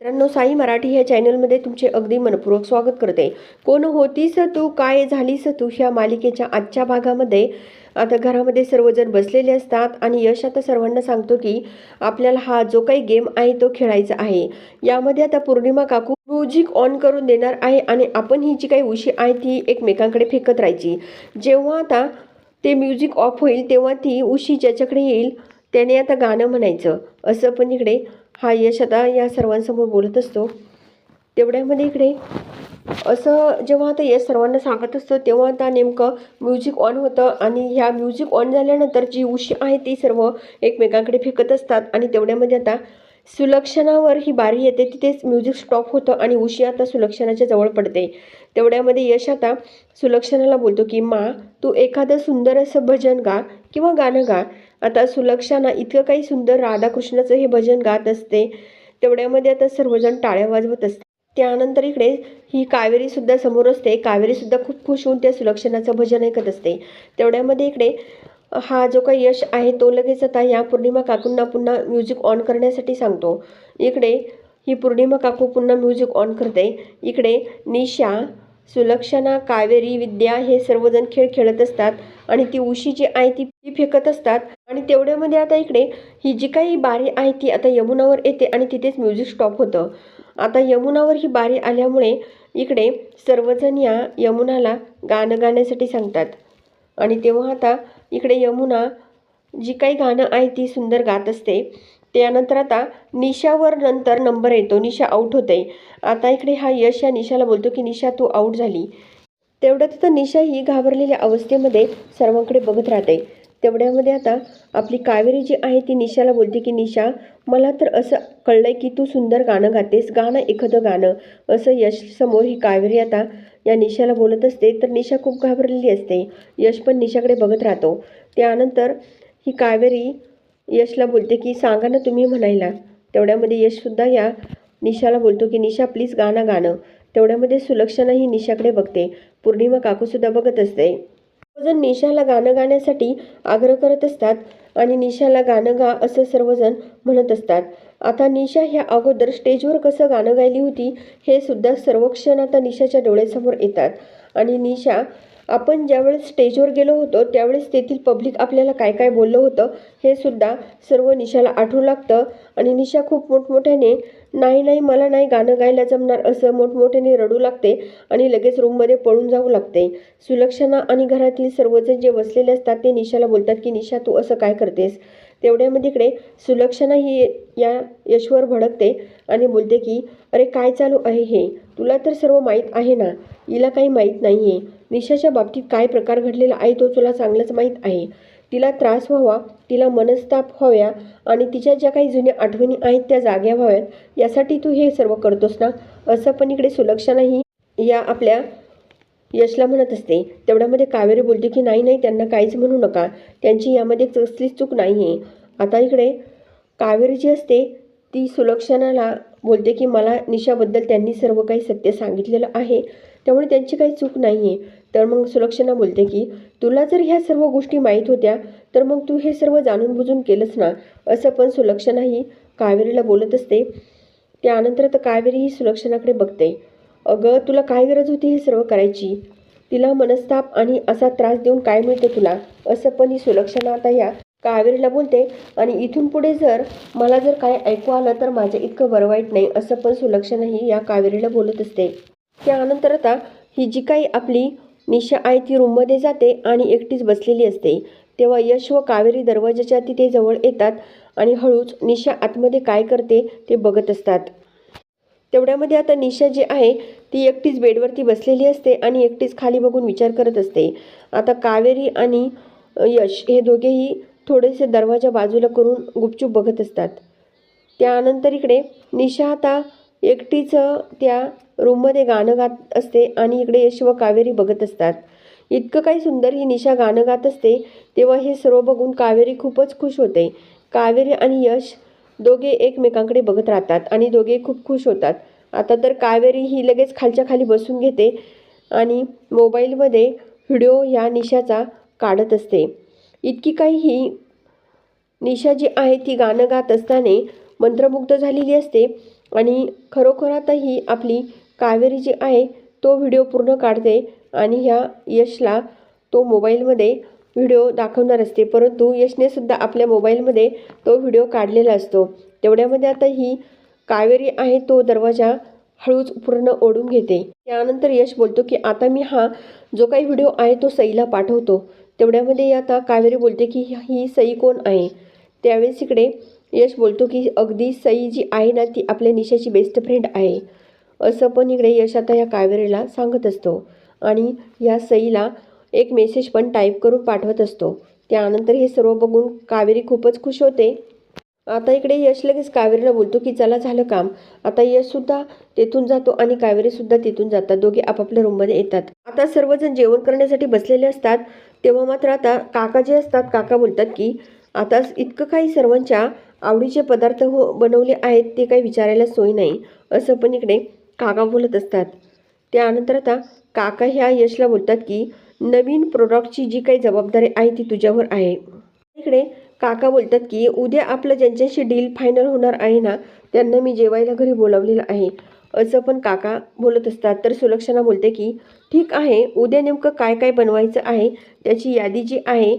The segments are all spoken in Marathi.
मित्रांनो साई मराठी ह्या चॅनलमध्ये तुमचे अगदी मनपूर्वक स्वागत करते. कोण होतीस तू काय झालीस तू ह्या मालिकेच्या आजच्या भागामध्ये? आता घरामध्ये सर्वजण बसलेले असतात आणि यश आता सर्वांना सांगतो की आपल्याला हा जो काही गेम आहे तो खेळायचा आहे. यामध्ये आता पौर्णिमा काकू म्युझिक ऑन करून देणार आहे आणि आपण ही जी काही उशी आहे ती एकमेकांकडे फेकत राहायची. जेव्हा आता ते म्युझिक ऑफ होईल तेव्हा ती उशी ज्याच्याकडे येईल त्याने आता गाणं म्हणायचं. असं पण इकडे हा यश आता या सर्वांसमोर बोलत असतो. तेवढ्यामध्ये इकडे असं जेव्हा आता यश सर्वांना सांगत असतो तेव्हा आता नेमकं म्युझिक ऑन होतं आणि ह्या म्युझिक ऑन झाल्यानंतर जी उशी आहे ती सर्व एकमेकांकडे फेकत असतात आणि तेवढ्यामध्ये आता सुलक्षणावर ही बारी येते तिथेच म्युझिक स्टॉप होतं आणि उशी आता सुलक्षणाच्या जवळ पडते. तेवढ्यामध्ये यश आता सुलक्षणाला बोलतो की मा तू एखादं सुंदर असं भजन गा किंवा गाणं गा. आता सुलक्षणा इतकं काही सुंदर राधाकृष्णाचं हे भजन गात असते तेवढ्यामध्ये आता सर्वजण टाळ्या वाजवत असते. त्यानंतर इकडे ही कावेरीसुद्धा समोर असते. कावेरीसुद्धा खूप खुश होऊन त्या सुलक्षणाचं भजन ऐकत असते. तेवढ्यामध्ये इकडे हा जो काही यश आहे तो लगेच आता या पौर्णिमा काकूंना पुन्हा म्युझिक ऑन करण्यासाठी सांगतो. इकडे ही पौर्णिमा काकू पुन्हा म्युझिक ऑन करते. इकडे निशा सुलक्षणा कावेरी विद्या हे सर्वजण खेळ खेळत असतात आणि ती उशी जी आहे ती ती फेकत असतात. आणि तेवढ्यामध्ये आता इकडे ही जी काही बारी आहे ती आता यमुनावर येते आणि तिथेच म्युझिक स्टॉप होतं. आता यमुनावर ही बारी आल्यामुळे इकडे सर्वजण या यमुनाला गाणं गाण्यासाठी सांगतात. आणि तेव्हा आता इकडे यमुना जी काही गाणं आहे ती सुंदर गात असते. त्यानंतर आता निशावर नंतर नंबर येतो. निशा आऊट होते. आता इकडे हा यश या निशाला बोलतो की निशा तू आऊट झाली. तेवढ्यात आता निशा ही घाबरलेल्या अवस्थेमध्ये सर्वांकडे बघत राहते. तेवढ्यामध्ये आता आपली कावेरी जी आहे ती निशाला बोलते की निशा मला तर असं कळलं की तू सुंदर गाणं गातेस. गाणं एखादं गाणं. असं यश समोर ही कावेरी आता या निशाला बोलत असते. तर निशा खूप घाबरलेली असते. यश पण निशाकडे बघत राहतो. त्यानंतर ही कावेरी यशला बोलते की सांगा ना तुम्ही म्हणायला. तेवढ्यामध्ये यशसुद्धा या निशाला बोलतो की निशा प्लीज गाणं गाणं. तेवढ्यामध्ये सुलक्षणा ही निशाकडे बघते. पौर्णिमा काकूसुद्धा बघत असते. सर्वजण निशाला गाणं गाण्यासाठी आग्रह करत असतात आणि निशाला गाणं गा असं सर्वजण म्हणत असतात. आता निशा ह्या अगोदर स्टेजवर कसं गाणं गायली होती हे सुद्धा सर्वक्षण आता निशाच्या डोळ्यासमोर येतात. आणि निशा आपण ज्यावेळेस स्टेजवर गेलो होतो त्यावेळेस तेथील पब्लिक आपल्याला काय काय बोललं होतं हे सुद्धा सर्व निशाला आठवू लागतं. आणि निशा खूप मोठमोठ्याने नाही नाही मला नाही गाणं गायला जमणार असं मोठमोठ्याने रडू लागते आणि लगेच रूममध्ये पळून जाऊ लागते. सुलक्षणा आणि घरातील सर्वजण जे बसलेले असतात ते निशाला बोलतात की निशा तू असं काय करतेस? तेवढ्यामध्ये इकडे सुलक्षणा ही या यशवर भडकते आणि बोलते की अरे काय चालू आहे हे? तुला तर सर्व माहीत आहे ना? हिला काही माहीत नाही आहे निशाच्या बाबतीत काय प्रकार घडलेला आहे तो तुला चांगलंच माहीत आहे. तिला त्रास व्हावा तिला मनस्ताप व्हाव्या आणि तिच्या ज्या काही जुन्या आठवणी आहेत त्या जाग्या व्हाव्यात यासाठी तू हे सर्व करतोस ना? असं पण इकडे सुलक्षणाही या आपल्या यशला म्हणत असते. तेवढ्यामध्ये कावेरी बोलते की नाही नाही त्यांना काहीच म्हणू नका. त्यांची यामध्ये कसलीच चूक नाही आहे आता इकडे कावेरी जी असते ती सुलक्षणाला बोलते की मला निशाबद्दल त्यांनी सर्व काही सत्य सांगितलेलं आहे. त्यामुळे त्यांची काही चूक नाही आहे तर मग सुलक्षणा बोलते की तुला जर ह्या सर्व गोष्टी माहीत होत्या तर मग तू हे सर्व जाणून बुजून केलंच ना? असं पण सुलक्षणाही कावेरीला बोलत असते. त्यानंतर आता कावेरी ही सुलक्षणाकडे बघते. अगं तुला काय गरज होती हे सर्व करायची? तिला मनस्ताप आणि असा त्रास देऊन काय मिळतं तुला? असं पण ही सुलक्षणा आता या कावेरीला बोलते. आणि इथून पुढे जर मला जर काय ऐकू आलं तर माझं इतकं बरं वाईट नाही असं पण सुलक्षणाही या कावेरीला बोलत असते. त्यानंतर आता ही जी काही आपली निशा आहे ती रूममध्ये जाते आणि एकटीच बसलेली असते. तेव्हा यश व कावेरी दरवाजाच्या तिथे जवळ येतात आणि हळूच निशा आतमध्ये काय करते ते बघत असतात. तेवढ्यामध्ये आता निशा जी आहे ती एकटीच बेडवरती बसलेली असते आणि एकटीच खाली बघून विचार करत असते. आता कावेरी आणि यश हे दोघेही थोडेसे दरवाजा बाजूला करून गुपचूप बघत असतात. त्यानंतर इकडे निशा आता एकटीच त्या रूममध्ये गाणं गात असते आणि इकडे यश व कावेरी बघत असतात. इतकं काही सुंदर ही निशा गाणं गात असते तेव्हा हे सर्व बघून कावेरी खूपच खुश होते. कावेरी आणि यश दोघे एकमेकांकडे बघत राहतात आणि दोघे खूप खुश होतात. आता तर कावेरी ही लगेच खालच्या खाली बसून घेते आणि मोबाईलमध्ये व्हिडिओ ह्या निशाचा काढत असते. इतकी काही ही निशा जी आहे ती गाणं गात असताना मंत्रमुग्ध झालेली असते. आणि खरोखर आता ही आपली कावेरी जी आहे तो व्हिडिओ पूर्ण काढते आणि ह्या यशला तो मोबाईलमध्ये व्हिडिओ दाखवणार असते. परंतु यशने सुद्धा आपल्या मोबाईलमध्ये तो व्हिडिओ काढलेला असतो. तेवढ्यामध्ये आता ही कावेरी आहे तो दरवाजा हळूच पूर्ण ओढून घेते. त्यानंतर यश बोलतो की आता मी हा जो काही व्हिडिओ आहे तो सईला पाठवतो. तेवढ्यामध्ये आता कावेरी बोलते की ही सई कोण आहे? त्यावेळेस इकडे यश बोलतो की अगदी सई जी आहे ना ती आपल्या निशाची बेस्ट फ्रेंड आहे. असं पण इकडे यश आता या कावेरीला सांगत असतो. आणि या सईला एक मेसेज पण टाईप करून पाठवत असतो. त्यानंतर हे सर्व बघून कावेरी खूपच खुश होते. आता इकडे यश लगेच कावेरीला बोलतो की चला झालं काम. आता यशसुद्धा तेथून जातो आणि कावेरीसुद्धा तिथून जातात. दोघे आपापल्या रूममध्ये येतात. आता सर्वजण जेवण करण्यासाठी बसलेले असतात. तेव्हा मात्र आता काका जे असतात काका बोलतात की आता इतकं काही सर्वांच्या आवडीचे पदार्थ हो बनवले आहेत ते काही विचारायला सोय नाही असं पण इकडे काका बोलत असतात. त्यानंतर आता काका ह्या यशला बोलतात की नवीन प्रोडक्टची जी काही जबाबदारी आहे ती तुझ्यावर आहे. इकडे काका बोलतात की उद्या आपलं ज्यांच्याशी डील फायनल होणार आहे ना त्यांना मी जेवायला घरी बोलावलेलं आहे. असं पण काका बोलत असतात. तर सुलक्षणा बोलते की ठीक आहे उद्या नेमकं काय काय बनवायचं आहे त्याची यादी जी आहे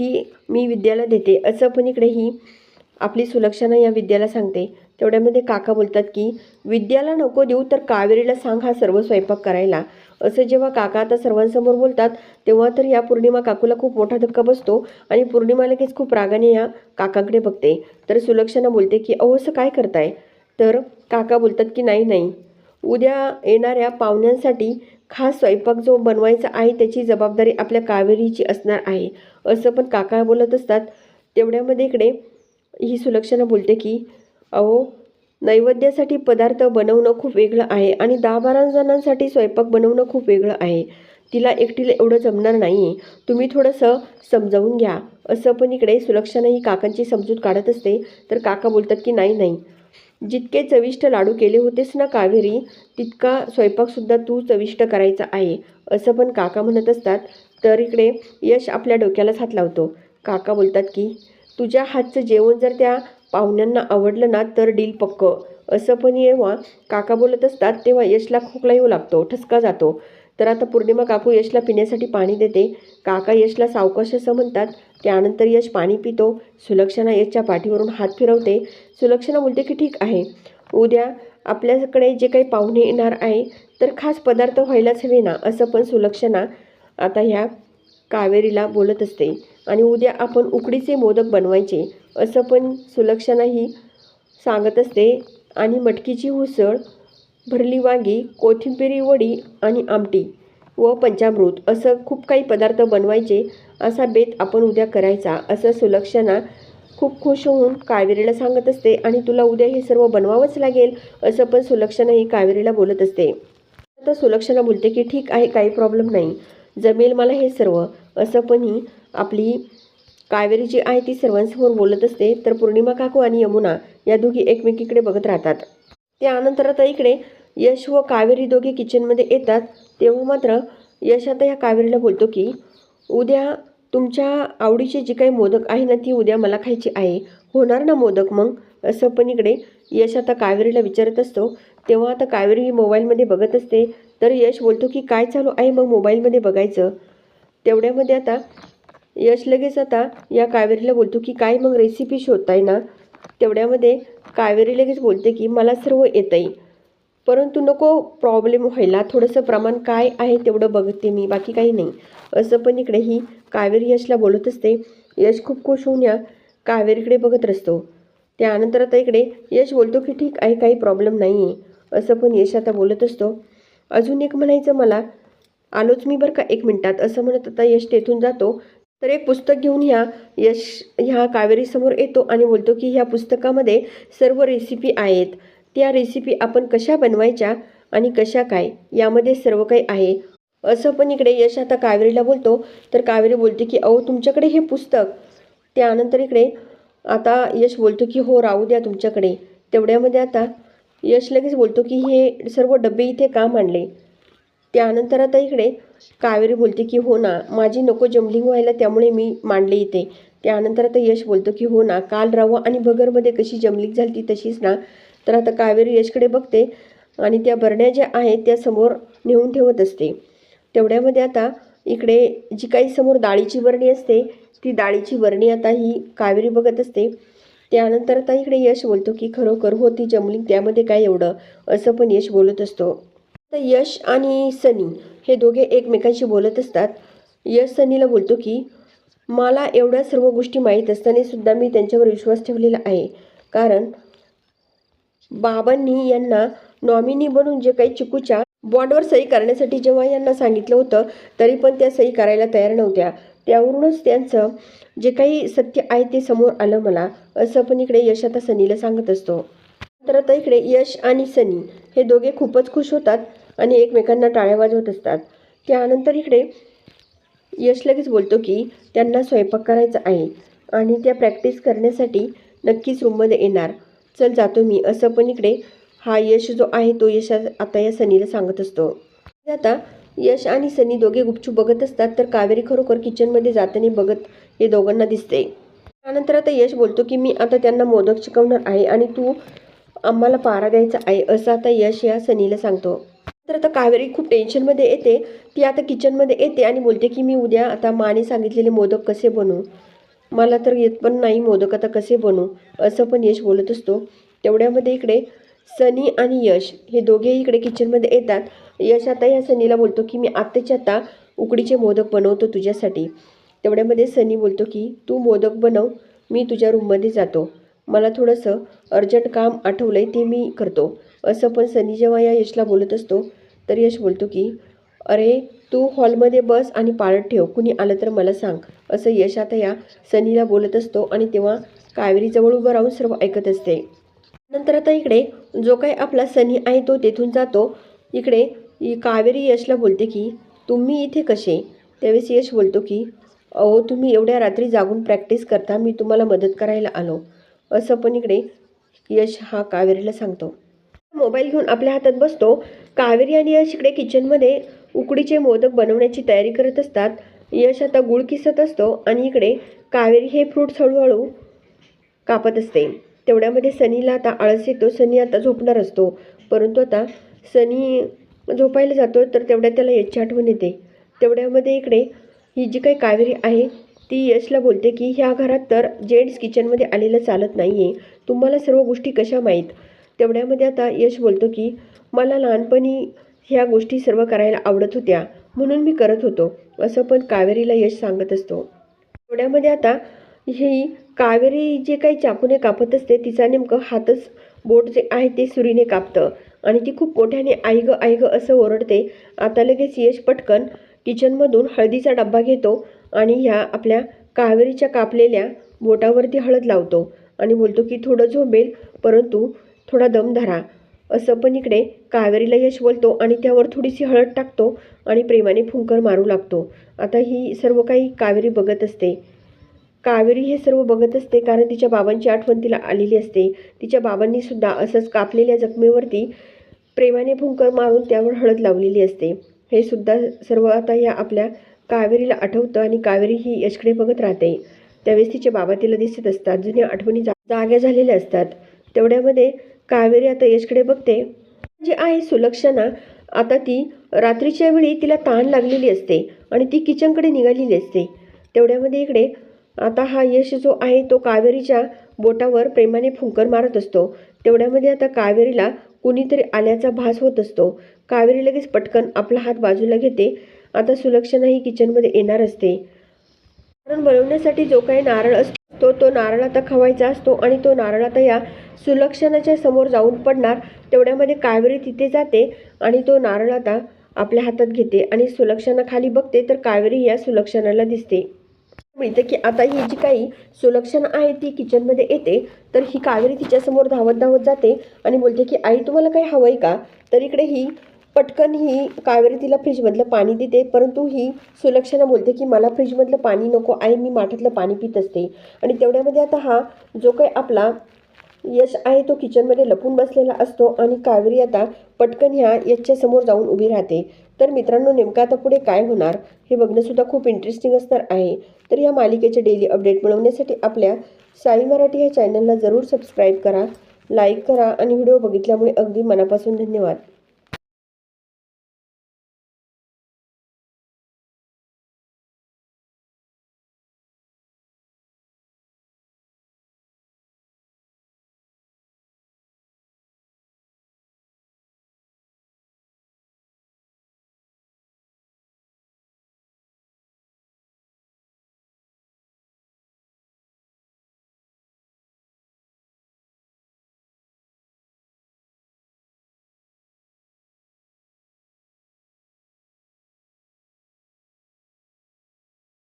ती मी विद्याला देते. असं पण इकडे ही आपली सुलक्षणा या विद्याला सांगते. तेवढ्यामध्ये काका बोलतात की विद्याला नको देऊ तर कावेरीला सांग हा सर्व स्वयंपाक करायला. असं जेव्हा काका आता सर्वांसमोर बोलतात तेव्हा तर या पौर्णिमा काकूला खूप मोठा धक्का बसतो आणि पौर्णिमा लगेच खूप रागाने या काकाकडे बघते. तर सुलक्षणा बोलते की अहो असं काय करताय? तर काका बोलतात की नाही नाही. उद्या येणाऱ्या पाहुण्यांसाठी खास स्वयंपाक जो बनवायचा आहे त्याची जबाबदारी आपल्या कावेरीची असणार आहे. असं पण काका बोलत असतात. तेवढ्यामध्ये इकडे ही सुलक्षणा बोलते की अहो नैवेद्यासाठी पदार्थ बनवणं खूप वेगळं आहे आणि दहा बारा जणांसाठी स्वयंपाक बनवणं खूप वेगळं आहे. तिला एकटीला एवढं जमणार नाही आहे तुम्ही थोडंसं समजावून घ्या. असं पण इकडे सुलक्षणा ही काकांची समजूत काढत असते. तर काका बोलतात की नाही नाही. जितके चविष्ट लाडू केले होतेस ना कावेरी तितका स्वयंपाकसुद्धा तू चविष्ट करायचा आहे असं पण काका म्हणत असतात. तर इकडे यश आपल्या डोक्यालाच हात लावतो. काका बोलतात की तुझ्या हातचं जेवण जर त्या पाहुण्यांना आवडलं ना तर डील पक्क. असं पण जेव्हा काका बोलत असतात तेव्हा यशला खोकला येऊ लागतो ठसका जातो. तर आता पौर्णिमा काकू यशला पिण्यासाठी पाणी देते. काका यशला सावकाश असं म्हणतात त्यानंतर यश पाणी पितो सुलक्षणा यशच्या पाठीवरून हात फिरवते. सुलक्षणा बोलते की ठीक आहे. उद्या आपल्याकडे जे काही पाहुणे येणार आहे तर खास पदार्थ व्हायलाच हवे ना? असं पण सुलक्षणा आता ह्या कावेरीला बोलत असते. आणि उद्या आपण उकडीचे मोदक बनवायचे असं पण सुलक्षणा ही सांगत असते. आणि मटकीची उसळ भरली वांगी कोथिंबिरी वडी आणि आमटी व पंचामृत असं खूप काही पदार्थ बनवायचे असा बेत आपण उद्या करायचा असं सुलक्षणा खूप खुश होऊन कावेरीला सांगत असते आणि तुला उद्या हे सर्व बनवावंच लागेल असं पण सुलक्षणा ही कावेरीला बोलत असते. आता सुलक्षणा बोलते की ठीक आहे काही प्रॉब्लेम नाही. जमेल मला हे सर्व. असं पण ही आपली कावेरी जी आहे ती सर्वांसमोर बोलत असते. तर पौर्णिमा काकू आणि यमुना या दोघी एकमेकीकडे बघत राहतात. त्यानंतर आता इकडे यश व कावेरी दोघे किचनमध्ये येतात. तेव्हा मात्र यश आता या कावेरीला बोलतो की उद्या तुमच्या आवडीचे जी काही मोदक आहे ना ती उद्या मला खायची आहे. होणार ना मोदक मग? असं पण इकडे यश आता कावेरीला विचारत असतो. तेव्हा आता कावेरी ही मोबाईलमध्ये बघत असते. तर यश बोलतो की काय चालू आहे मग मोबाईलमध्ये बघायचं? तेवढ्यामध्ये आता यश लगेच आता या कावेरीला बोलतो की काय मग रेसिपी शोधताय ना? तेवढ्यामध्ये कावेरी लगेच बोलते की मला सर्व येतं आहे परंतु नको प्रॉब्लेम व्हायला. थोडंसं प्रमाण काय आहे तेवढं बघते मी बाकी काही नाही. असं पण इकडे ही कावेरी यशला बोलत असते. यश खूप खुश होऊन या कावेरीकडे बघत असतो त्यानंतर आता इकडे यश बोलतो की ठीक आहे काही प्रॉब्लेम नाही आहे असं पण यश आता बोलत असतो. अजून एक म्हणायचं मला आलोच मी बरं का एक मिनटात? असं म्हणत आता यश तेथून जातो. तर एक पुस्तक घेऊन ह्या यश ह्या कावेरीसमोर येतो आणि बोलतो की ह्या पुस्तकामध्ये सर्व रेसिपी आहेत. त्या रेसिपी आपण कशा बनवायच्या आणि कशा काय यामध्ये सर्व काही आहे. असं पण इकडे यश आता कावेरीला बोलतो. तर कावेरी बोलते की अहो तुमच्याकडे हे पुस्तक. त्यानंतर इकडे आता यश बोलतो की हो राहू द्या तुमच्याकडे. तेवढ्यामध्ये आता यश लगेच बोलतो की हे सर्व डबे इथे का मांडले? त्यानंतर आता इकडे कावेरी बोलते की हो ना माझी नको जमलिंग व्हायला त्यामुळे मी मांडले इथे. त्यानंतर आता यश बोलतो की हो ना काल रवा आणि भगरमध्ये कशी जमलिंग झाली ती तशीच ना. तर आता कावेरी यशकडे बघते आणि त्या बरण्या ज्या आहेत त्या समोर नेऊन ठेवत असते. तेवढ्यामध्ये आता इकडे जी काही समोर डाळीची बरणी असते ती डाळीची बरणी आता ही कावेरी बघत असते. त्यानंतर आता इकडे यश बोलतो की खरोखर होती जमली त्यामध्ये काय एवढं? असं पण यश बोलत असतो. आता यश आणि सनी हे दोघे एकमेकांशी बोलत असतात. यश सनीला बोलतो की मला एवढ्या सर्व गोष्टी माहीत असताना सुद्धा मी त्यांच्यावर विश्वास ठेवलेला आहे. कारण बाबांनी यांना नॉमिनी बनून जे काही चिकूच्या बॉन्डवर सही करण्यासाठी जेव्हा यांना सांगितलं होतं तरी पण त्या सही करायला तयार नव्हत्या. त्यावरूनच त्यांचं जे काही सत्य आहे ते समोर आलं मला असं पण इकडे यश आता सनीला सांगत असतो. तर आता इकडे यश आणि सनी हे दोघे खूपच खुश होतात आणि एकमेकांना टाळ्या वाजवत असतात. त्यानंतर इकडे यश लगेच बोलतो की त्यांना स्वयंपाक करायचा आहे आणि त्या प्रॅक्टिस करण्यासाठी नक्कीच रूममध्ये येणार. चल जातो मी. असं पण इकडे हा यश जो आहे तो यश आता या सनीला सांगत असतो. म्हणजे आता यश आणि सनी दोघे गुपचूप बघत असतात तर कावेरी खरोखर किचनमध्ये जाताना बघत हे दोघांना दिसते. त्यानंतर आता यश बोलतो की मी आता त्यांना मोदक शिकवणार आहे आणि तू आम्हाला पारा द्यायचा आहे असं आता यश या सनीला सांगतो. तर आता कावेरी खूप टेन्शनमध्ये येते. ती आता किचनमध्ये येते आणि बोलते की मी उद्या आता माने सांगितलेले मोदक कसे बनवू? मला तर येत पण नाही मोदक आता कसे बनू? असं पण यश बोलत असतो. तेवढ्यामध्ये इकडे सनी आणि यश हे दोघेही इकडे किचनमध्ये येतात. यश आता या सनीला बोलतो की मी आत्ताच्या आता उकडीचे मोदक बनवतो तुझ्यासाठी. तेवढ्यामध्ये सनी बोलतो की तू मोदक बनव मी तुझ्या रूममध्ये जातो. मला थोडंसं अर्जंट काम आठवलं आहे ते मी करतो. असं पण सनी जेव्हा या यशला बोलत असतो तर यश बोलतो की अरे तू हॉलमध्ये बस आणि पाळत ठेव. कुणी आलं तर मला सांग. असं यश आता या सनीला बोलत असतो आणि तेव्हा कावेरीजवळ उभं राहून सर्व ऐकत असते. नंतर आता इकडे जो काही आपला सनी आहे तो तेथून जातो. इकडे कावेरी यशला बोलते की तुम्ही इथे कसे? त्यावेळेस यश बोलतो की अहो तुम्ही एवढ्या रात्री जागून प्रॅक्टिस करता मी तुम्हाला मदत करायला आलो. असं पण इकडे यश हा कावेरीला सांगतो. मोबाईल घेऊन आपल्या हातात बसतो. कावेरी आणि यश इकडे किचनमध्ये उकडीचे मोदक बनवण्याची तयारी करत असतात. यश आता गुळ किसत असतो आणि इकडे कावेरी हे फ्रूट्स हळूहळू कापत असते. तेवढ्यामध्ये सनीला आता आळस येतो. सनी आता झोपणार असतो. परंतु आता सनी झोपायला जातो तर तेवढ्यात त्याला यशची आठवण येते. तेवढ्यामध्ये इकडे ही जी काही कावेरी आहे ती यशला बोलते की ह्या घरात तर जेंट्स किचनमध्ये आलेलं चालत नाही आहे तुम्हाला सर्व गोष्टी कशा माहीत? तेवढ्यामध्ये आता यश बोलतो की मला लहानपणी ह्या गोष्टी सर्व करायला आवडत होत्या. म्हणून मी करत होतो. असं पण कावेरीला यश सांगत असतो. थोड्यामध्ये आता ही कावेरी जे काही चाकूने कापत असते तिचा नेमकं हातच बोट जे आहे ते सुरीने कापतं. आणि ती खूप मोठ्याने आईग आईग असं ओरडते. आता लगेच यश पटकन किचनमधून हळदीचा डब्बा घेतो आणि ह्या आपल्या कावेरीच्या कापलेल्या बोटावरती हळद लावतो. आणि बोलतो की थोडं झोंबेल परंतु थोडा दम धरा. असं पण इकडे कावेरीला यश बोलतो आणि त्यावर थोडीशी हळद टाकतो आणि प्रेमाने फुंकर मारू लागतो. आता ही सर्व काही कावेरी बघत असते. कावेरी हे सर्व बघत असते कारण तिच्या बाबांची आठवण तिला आलेली असते. तिच्या बाबांनीसुद्धा असंच कापलेल्या जखमेवरती प्रेमाने फुंकर मारून त्यावर हळद लावलेली असते. हे सुद्धा सर्व आता या आपल्या कावेरीला आठवतं आणि कावेरी ही यशकडे बघत राहते. त्यावेळेस तिचे बाबा तिला दिसत असतात. जुन्या आठवणी जाग्या झालेल्या असतात. तेवढ्यामध्ये कावेरी आता यशकडे बघते. जे आहे सुलक्षणा आता ती रात्रीच्या वेळी तिला ताण लागलेली असते आणि ती किचनकडे निघालेली असते. तेवढ्यामध्ये इकडे आता हा यश जो आहे तो कावेरीच्या बोटावर प्रेमाने फुंकर मारत असतो. तेवढ्यामध्ये आता कावेरीला कुणीतरी आल्याचा भास होत असतो. कावेरी लगेच पटकन आपला हात बाजूला घेते. आता सुलक्षणा ही किचनमध्ये येणार असते. कारण बनवण्यासाठी जो काही नारळ असतो तो नारळ आता खवायचा असतो आणि तो नारळ आता या सुलक्षणाच्या समोर जाऊन पडणार तेवढ्यामध्ये कावेरी तिथे जाते आणि तो नारळ आता आपल्या हातात घेते आणि सुलक्षणा खाली बघते तर कावेरी या सुलक्षणाला दिसते. मिळतं की आता ही जी काही सुलक्षणा आहे ती किचनमध्ये येते तर ही कावेरी तिच्यासमोर धावत धावत जाते आणि बोलते की आई तुम्हाला काही हवं आहे का? तर इकडे ही पटकन ही कावेरी तिला फ्रीजमधलं पाणी देते परंतु ही सुलक्षणा बोलते की मला फ्रीजमधलं पाणी नको आहे मी माठातलं पाणी पित असते. आणि तेवढ्यामध्ये आता हा जो काही आपला यश आहे तो किचनमध्ये लपून बसलेला असतो आणि कावेरी आता पटकन ह्या यशच्या समोर जाऊन उभी राहते. तर मित्रांनो नेमकं आता पुढे काय होणार हे बघणंसुद्धा खूप इंटरेस्टिंग असणार आहे. तर या मालिकेचे डेली अपडेट मिळवण्यासाठी आपल्या साई मराठी ह्या चॅनलला जरूर सबस्क्राईब करा लाईक करा आणि व्हिडिओ बघितल्यामुळे अगदी मनापासून धन्यवाद.